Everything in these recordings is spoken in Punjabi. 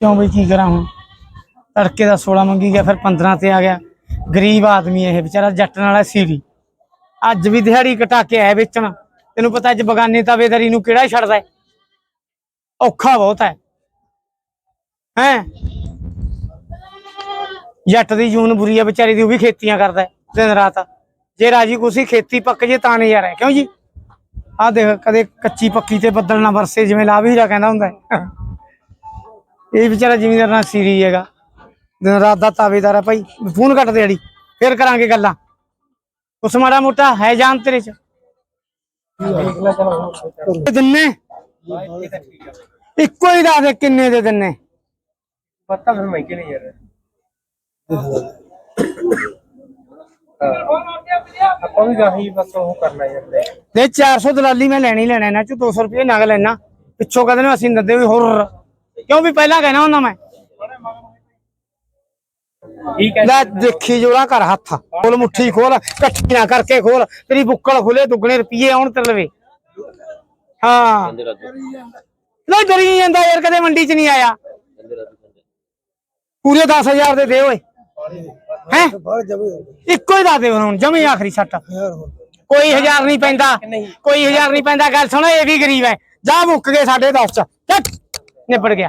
ਕਿਉਂ ਬਈ ਕੀ ਕਰਾਂ ਹੁਣ? ਤੜਕੇ ਦਾ 16 ਮੰਗੀ ਗਿਆ ਫਿਰ 15 ਤੇ ਆ ਗਿਆ। ਗਰੀਬ ਆਦਮੀ ਇਹ ਵਿਚਾਰਾ ਜੱਟ ਨਾਲ ਸੀੜੀ ਅੱਜ ਵੀ ਦਿਹਾੜੀ ਘਟਾ ਕੇ ਆਇਆ ਵੇਚਣ। ਤੈਨੂੰ ਪਤਾ ਅੱਜ ਬਗਾਨੇ ਤਾਵੇਦਾਰੀ ਨੂੰ ਕਿਹੜਾ ਛੱਡਦਾ ਹੈ? ਔਖਾ ਬਹੁਤ ਹੈ। ਹੈ? ਜੱਟ ਦੀ ਜੂਨ ਬੁਰੀ ਆ ਵਿਚਾਰੀ ਦੀ ਉਹ ਵੀ ਖੇਤੀਆਂ ਕਰਦਾ ਹੈ, ਦਿਨ ਰਾਤ। ਜੇ ਰਾਜੀ ਕੁਸੀ ਖੇਤੀ ਪੱਕ ਜੇ ਤਾਂ ਨਜ਼ਾਰਾ ਹੈ ਕਿਉਂ ਜੀ? ਆਹ ਦੇਖ ਕਦੇ ਕੱਚੀ ਪੱਕੀ ਤੇ ਬੱਦਲ ਨਾ ਵਰਸੇ ਜਿਵੇਂ ਲਾਵੀਰਾ ਕਹਿੰਦਾ ਹੁੰਦਾ ਇਹ ਵਿਚਾਰਾ ਜ਼ਿਮੀਂਦਾਰ ਨਾਲ ਸੀਰੀ ਹੈਗਾ। ਦਿਨ ਰਾਤ ਦਾ ਤਾਵੇਦਾਰ ਹੈ ਭਾਈ ਫੋਨ ਕੱਟ ਦੇ ਅੜੀ ਫਿਰ ਕਰਾਂਗੇ ਗੱਲਾਂ। ਉਸ ਮਾੜਾ ਮੋਟਾ ਹੈ ਜਾਨ ਤੇਰੇ ਚ। ਦਿਨੇ? ਇੱਕੋ ਹੀ ਦੱਸ ਦੇ ਕਿੰਨੇ ਦੇ ਦਿਨੇ? ਪਤਾ ਫਿਰ ਮੈਂ ਕਿਹਨੇ ਯਾਰ। ਆਪਾਂ ਵੀ ਗਾਹੀ ਬਸ ਉਹ ਕਰਨਾ ਯਾਰ ਲੈ ਤੇ 400 ਦਲਾਲੀ ਮੈਂ ਲੈਣੀ ਲੈਣਾ ਇਹਨਾਂ ਚ 200 ਰੁਪਏ ਨਗ ਲੈਣਾ। ਪਿੱਛੋਂ ਕਹਿੰਦੇ ਨੇ ਅਸੀਂ ਨੱਦੇ ਵੀ ਹੋਰ ਕਿਉਂ ਵੀ ਪਹਿਲਾਂ ਕਹਿਣਾ ਹੁੰਦਾ ਮੈਂ? ਠੀਕ ਹੈ। ਲੈ ਦੇਖੀ ਜੋੜਾ ਕਰ ਹੱਥ। ਖੋਲ ਮੁੱਠੀ ਖੋਲ ਇਕੱਠੀਆਂ ਕਰਕੇ ਖੋਲ। ਤੇਰੀ ਬੁੱਕਲ ਖੁੱਲੇ ਦੁੱਗਣੇ ਰੁਪਏ ਆਉਣ ਲਵੇ। ਹਾਂ। ਲੈ ਡਰੀ ਜਾਂਦਾ ਯਾਰ ਕਦੇ ਮੰਡੀ ਚ ਨਹੀਂ ਆਇਆ। ਪੂਰੇ 10000 ਦੇ ਦੇ ਓਏ। ਹੈ? ਇੱਕੋ ਹੀ ਦੱਸ ਦੇ ਹੁਣ ਜਮੀ ਆਖਰੀ ਸੱਟ। ਕੋਈ ਹਜ਼ਾਰ ਨਹੀਂ ਪੈਂਦਾ ਕੋਈ ਹਜ਼ਾਰ ਨਹੀਂ ਪੈਂਦਾ ਗੱਲ ਸੁਣੋ ਇਹ ਵੀ ਗਰੀਬ ਹੈ। ਜਾ ਮੁੱਕ ਗਏ ਸਾਡੇ 10 ਚ। ਚੱਕ ਨਿਬੜ ਗਿਆ।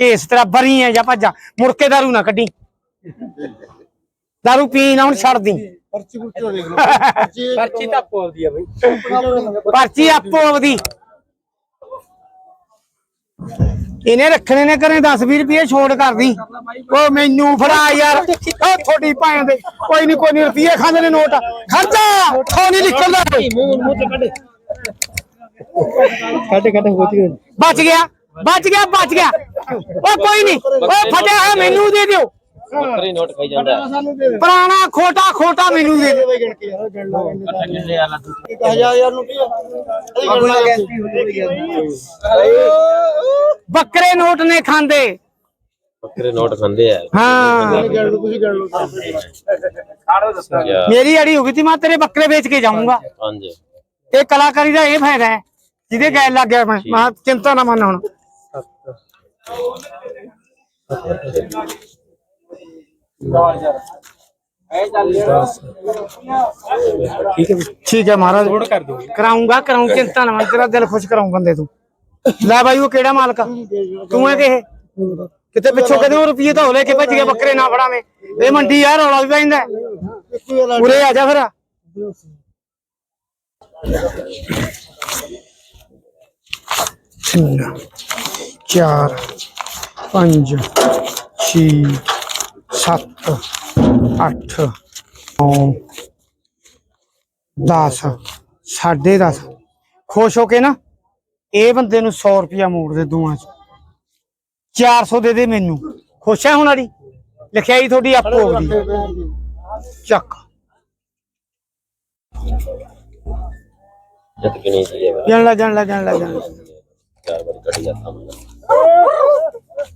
ਕੇਸ ਤੇਰਾ ਬਰੀ ਹੈ ਜਾਂ ਭੱਜਾ ਮੁੜ ਕੇ ਦਾਰੂ ਨਾ ਕੱਢੀ। ਦਾਰੂ ਪੀਣ ਹੁਣ ਛੱਡ ਦੀ। ਪਰਚੀ ਤਾਂ ਬੋਲਦੀ ਆ ਬਈ। ਪਰਚੀ ਆਪੋ ਆਪਦੀ। ਇਹਨੇ ਰੱਖਣੇ ਨੇ ਕਰੇ 10 20 ਰੁਪਏ ਛੋੜ ਕਰਦੀ। ਉਹ ਮੈਨੂੰ ਫੜਾ ਯਾਰ। ਉਹ ਥੋੜੀ ਭੈਣ ਦੇ। ਕੋਈ ਨਹੀਂ ਕੋਈ ਨਹੀਂ ਰੁਪਏ ਖਾਂਦੇ ਨੇ ਨੋਟ। ਖਰਚਾ! ਥੋ ਨਹੀਂ ਨਿਕਲਦਾ। ਕੱਢ ਬਚ ਗਿਆ ਬਚ ਗਿਆ ਬਚ ਗਿਆ। ਉਹ ਕੋਈ ਨਹੀਂ ਉਹ ਫਟਿਆ ਹੈ ਮੈਨੂੰ ਦੇ ਦਿਓ। ਬੱਕਰੀ ਨੋਟ ਖਾਈ ਜਾਂਦਾ। ਪੁਰਾਣਾ ਖੋਟਾ ਖੋਟਾ ਮੈਨੂੰ ਦੇ ਕਿੰਨੇ ਤੂੰ ਬੱਕਰੇ ਨੋਟ ਨੇ ਖਾਂਦੇ। ਬੱਕਰੇ ਨੋਟ ਖਾਂਦੇ ਆ। ਹਾਂ। ਮੇਰੀ ਅੜੀ ਹੋ ਗਈ ਸੀ ਮੈਂ ਤੇਰੇ ਬੱਕਰੇ ਵੇਚ ਕੇ ਜਾਊਂਗਾ। ਹਾਂਜੀ। ਇਹ ਕਲਾਕਾਰੀ ਦਾ ਇਹ ਫਾਇਦਾ ਹੈ ਜਿਹਦੇ ਗੈਲ ਲੱਗ ਗਿਆ ਮੈਂ ਮੈਂ ਕਿਹਾ ਚਿੰਤਾ ਨਾ ਮੰਨ ਹੁਣ। ਠੀਕ ਹੈ ਠੀਕ ਹੈ ਮਹਾਰਾਜ। ਕਰ ਦੋ ਕਰਾਉਂਗਾ ਕਰਾਉਂ ਚਿੰਤਾ ਨਾ ਮੰਨ ਤੇਰਾ ਦਿਲ ਖੁਸ਼ ਕਰਾਉਂ ਬੰਦੇ ਤੂੰ। ਲੈ ਬਾਈ, ਉਹ ਕਿਹੜਾ ਮਾਲਕ ਆ? ਤੂੰ ਹੈ ਕਿ ਇਹ ਕਿਤੇ ਪਿੱਛੋਂ ਕਦੇ ਉਹ ਰੁਪਏ ਤਾਂ ਹੋ ਲੈ ਕੇ ਭੱਜ ਗਿਆ ਬੱਕਰੇ ਨਾ ਫੜਾਵੇਂ ਇਹ ਮੰਡੀ ਯਾਰ ਰੌਲਾ ਵੀ ਪੈਂਦਾ ਹੈ। ਉਰੇ ਆ ਜਾ ਫਿਰ ਤਿੰਨ, ਚਾਰ, ਪੰਜ, ਛੇ, ਸੱਤ, ਅੱਠ, ਨੌ 10 ਸਾਢੇ 10 ਖੁਸ਼ ਹੋ ਕੇ ਨਾ ਇਹ ਬੰਦੇ ਨੂੰ 100 ਰੁਪਿਆ ਮੋੜ ਦੇ ਦੋਵਾਂ ਚ। 400 ਦੇ ਦੇ ਮੈਨੂੰ। ਖੁਸ਼ ਹੈ ਹੁਣ ਵਾਲੀ ਲਿਖਿਆਈ ਤੁਹਾਡੀ ਆਪੋ ਆਪਦੀ ਚੱਕ। ਜਦ ਕਿ ਨਹੀਂ ਹੈਗਾ ਜਾਣ ਲੈ ਜਾਣ ਲੈ ਜਾਣ ਲੈ ਜਾਣ ਲੈ। ਚਾਰ ਵਾਰ ਕੱਢ ਜਾਂਦਾ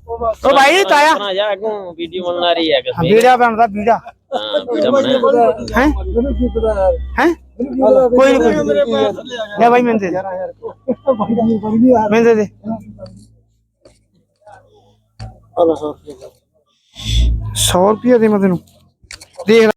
ਓ ਭਾਈ ਤਾਇਆ। ਬਣਾ ਜਾ ਅੱਗੋਂ ਵੀਡੀਓ ਬਣਾ ਰਹੀ ਹੈ ਕਿਸੇ ਬੀੜਾ ਬਣਦਾ ਬੀੜਾ ਹਾਂ ਬਣਾ ਹੈ? ਹੈ? ਕੋਈ ਨਹੀਂ ਕੋਈ ਨੀ। ਲੈ ਭਾਈ ਮੈਨੂੰ ਦੇ ਮੈਨੂੰ ਦੇ ਦੇ। 100 ਰੁਪਏ। ਦੇ ਮੈਂ ਤੈਨੂੰ। ਦੇਖ।